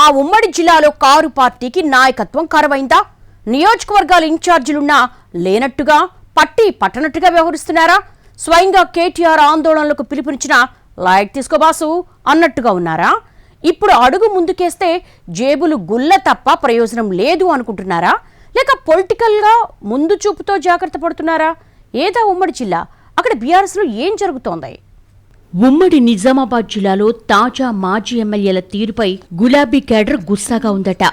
ఆ ఉమ్మడి జిల్లాలో కారు పార్టీకి నాయకత్వం కరవైందా నియోజకవర్గాల ఇన్ఛార్జీలున్నా లేనట్టుగా పట్టి పట్టనట్టుగా వ్యవహరిస్తున్నారా? స్వయంగా కేటీఆర్ ఆందోళనలకు పిలుపునిచ్చిన లైట్ తీసుకోబాసు అన్నట్టుగా ఉన్నారా? ఇప్పుడు అడుగు ముందుకేస్తే జేబులు గుల్ల తప్ప ప్రయోజనం లేదు అనుకుంటున్నారా? లేక పొలిటికల్గా ముందు చూపుతో జాగ్రత్త పడుతున్నారా? ఏదా ఉమ్మడి జిల్లా? అక్కడ బీఆర్ఎస్లో ఏం జరుగుతోంది? ఉమ్మడి నిజామాబాద్ జిల్లాలో తాజా మాజీ ఎమ్మెల్యేల తీరుపై గులాబీ కేడర్ గుస్సాగా ఉందట.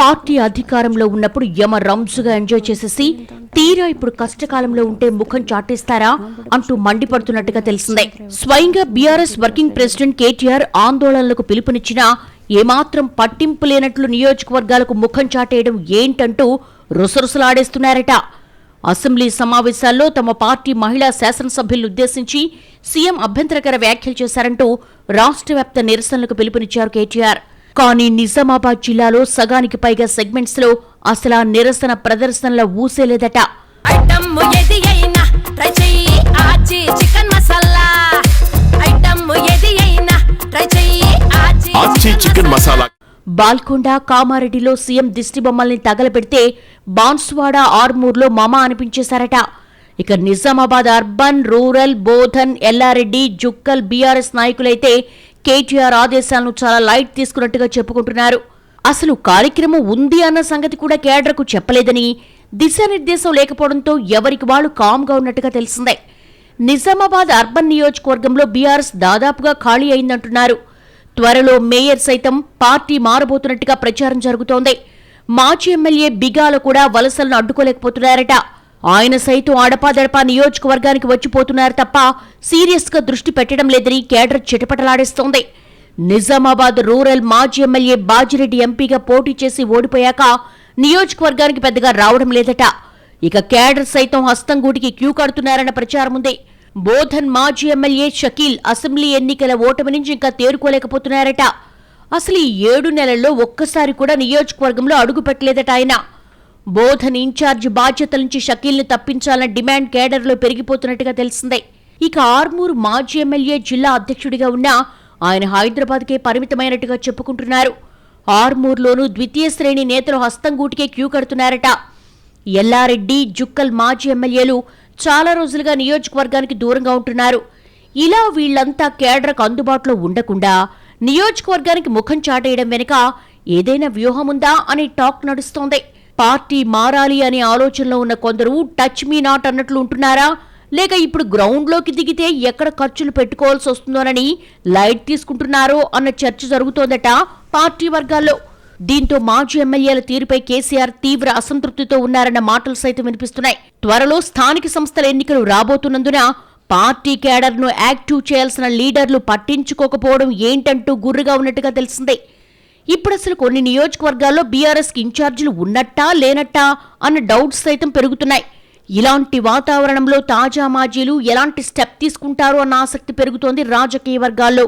పార్టీ అధికారంలో ఉన్నప్పుడు యమ రంజుగా ఎంజాయ్ చేసేసి తీరా ఇప్పుడు కష్టకాలంలో ఉంటే ముఖం చాటేస్తారా అంటూ మండిపడుతున్నట్టుగా తెలిసిందే. స్వయంగా బీఆర్ఎస్ వర్కింగ్ ప్రెసిడెంట్ కేటీఆర్ ఆందోళనలకు పిలుపునిచ్చినా ఏమాత్రం పట్టింపు లేనట్లు నియోజకవర్గాలకు ముఖం చాటేయడం ఏంటంటూ రుసరుసలాడేస్తున్నారట. అసెంబ్లీ సమావేశాల్లో తమ పార్టీ మహిళా శాసనసభ్యులను ఉద్దేశించి సీఎం అభ్యంతరకర వ్యాఖ్యలు చేశారంటూ రాష్ట్ర వ్యాప్త నిరసనలకు పిలుపునిచ్చారు కేటీఆర్. కానీ నిజామాబాద్ జిల్లాలో సగానికి పైగా సెగ్మెంట్స్లో అసలు నిరసన ప్రదర్శనల ఊసేలేదట ఐటమ్ ఏది అయినా ట్రై చెయ్యి ఆచి చికెన్ మసాలా. బాల్కొండ కామారెడ్డిలో సీఎం దిష్టి బొమ్మల్ని తగలబెడితే బాన్స్వాడ ఆర్మూర్లో మమ అనిపించేశారట. ఇక Nizamabad urban rural Bodhan Yellareddy Jukkal BRS నాయకులైతే KTR ఆదేశాలను చాలా లైట్ తీసుకున్నట్టుగా చెప్పుకుంటున్నారు. అసలు కార్యక్రమం ఉంది అన్న సంగతి కూడా కేడర్కు చెప్పలేదని దిశానిర్దేశం లేకపోవడంతో ఎవరికి వాళ్ళు కామ్గా ఉన్నట్టుగా తెలిసిందే. నిజామాబాద్ అర్బన్ నియోజకవర్గంలో బీఆర్ఎస్ దాదాపుగా ఖాళీ అయిందంటున్నారు. త్వరలో మేయర్ సైతం పార్టీ మారబోతున్నట్టుగా ప్రచారం జరుగుతోంది. మాజీ ఎమ్మెల్యే బిగాల కూడా వలసలను అడ్డుకోలేకపోతున్నారట. ఆయన సైతం అడపాదడపా నియోజకవర్గానికి వచ్చిపోతున్నారు తప్ప సీరియస్గా దృష్టి పెట్టడం లేదని కేడర్ చిటపటలాడేస్తోంది. నిజామాబాద్ రూరల్ మాజీ ఎమ్మెల్యే బాజిరెడ్డి ఎంపీగా పోటీ చేసి ఓడిపోయాక నియోజకవర్గానికి పెద్దగా రావడం లేదట. ఇక కేడర్ సైతం హస్తంగూటికి క్యూ కడుతున్నారన్న ప్రచారం ఉంది. బోధన్ మాజీ ఎమ్మెల్యే షకీల్ అసెంబ్లీ ఎన్నికల ఓటమి నుంచి ఇంకా తేరుకోలేకపోతున్నారట. అసలు ఈ ఏడు నెలల్లో ఒక్కసారి కూడా నియోజకవర్గంలో అడుగు పెట్టలేదట ఆయన. బోధన్ ఇన్ఛార్జ్ బాధ్యతల నుంచి షకీల్ని తప్పించాలన్న డిమాండ్ కేడర్లో పెరిగిపోతున్నట్టుగా తెలిసిందే. ఇక ఆర్మూర్ మాజీ ఎమ్మెల్యే జిల్లా అధ్యక్షుడిగా ఉన్న ఆయన హైదరాబాద్కే పరిమితమైనట్టుగా చెప్పుకుంటున్నారు. ఆర్మూర్లోనూ ద్వితీయ శ్రేణి నేతలు హస్తంగూటికే క్యూ కడుతున్నారట. ఎల్లారెడ్డి జుక్కల్ మాజీ ఎమ్మెల్యేలు చాలా రోజులుగా నియోజకవర్గానికి దూరంగా ఉంటున్నారు. ఇలా వీళ్ళంతా కేడర్కు అందుబాటులో ఉండకుండా నియోజకవర్గానికి ముఖం చాటేయడం వెనుక ఏదైనా వ్యూహముందా అనే టాక్ నడుస్తోంది. పార్టీ మారాలి అనే ఆలోచనలో ఉన్న కొందరు టచ్ మీ నాట్ అన్నట్లు ఉంటున్నారా? లేక ఇప్పుడు గ్రౌండ్లోకి దిగితే ఎక్కడ ఖర్చులు పెట్టుకోవాల్సి వస్తుందోనని లైట్ తీసుకుంటున్నారో అన్న చర్చ జరుగుతోందట పార్టీ వర్గాల్లో. దీంతో మాజీ ఎమ్మెల్యేల తీరుపై కేసీఆర్ తీవ్ర అసంతృప్తితో ఉన్నారన్న మాటలు సైతం వినిపిస్తున్నాయి. త్వరలో స్థానిక సంస్థల ఎన్నికలు రాబోతున్నందున పార్టీ క్యాడర్ను యాక్టివ్ చేయాల్సిన లీడర్లు పట్టించుకోకపోవడం ఏంటంటూ గుర్రుగా ఉన్నట్టుగా తెలిసిందే. ఇప్పుడు అసలు కొన్ని నియోజకవర్గాల్లో బీఆర్ఎస్కి ఇన్ఛార్జీలు ఉన్నట్టా లేనట్టా అన్న డౌట్స్ సైతం పెరుగుతున్నాయి. ఇలాంటి వాతావరణంలో తాజా మాజీలు ఎలాంటి స్టెప్ తీసుకుంటారో అన్న ఆసక్తి పెరుగుతోంది రాజకీయ వర్గాల్లో.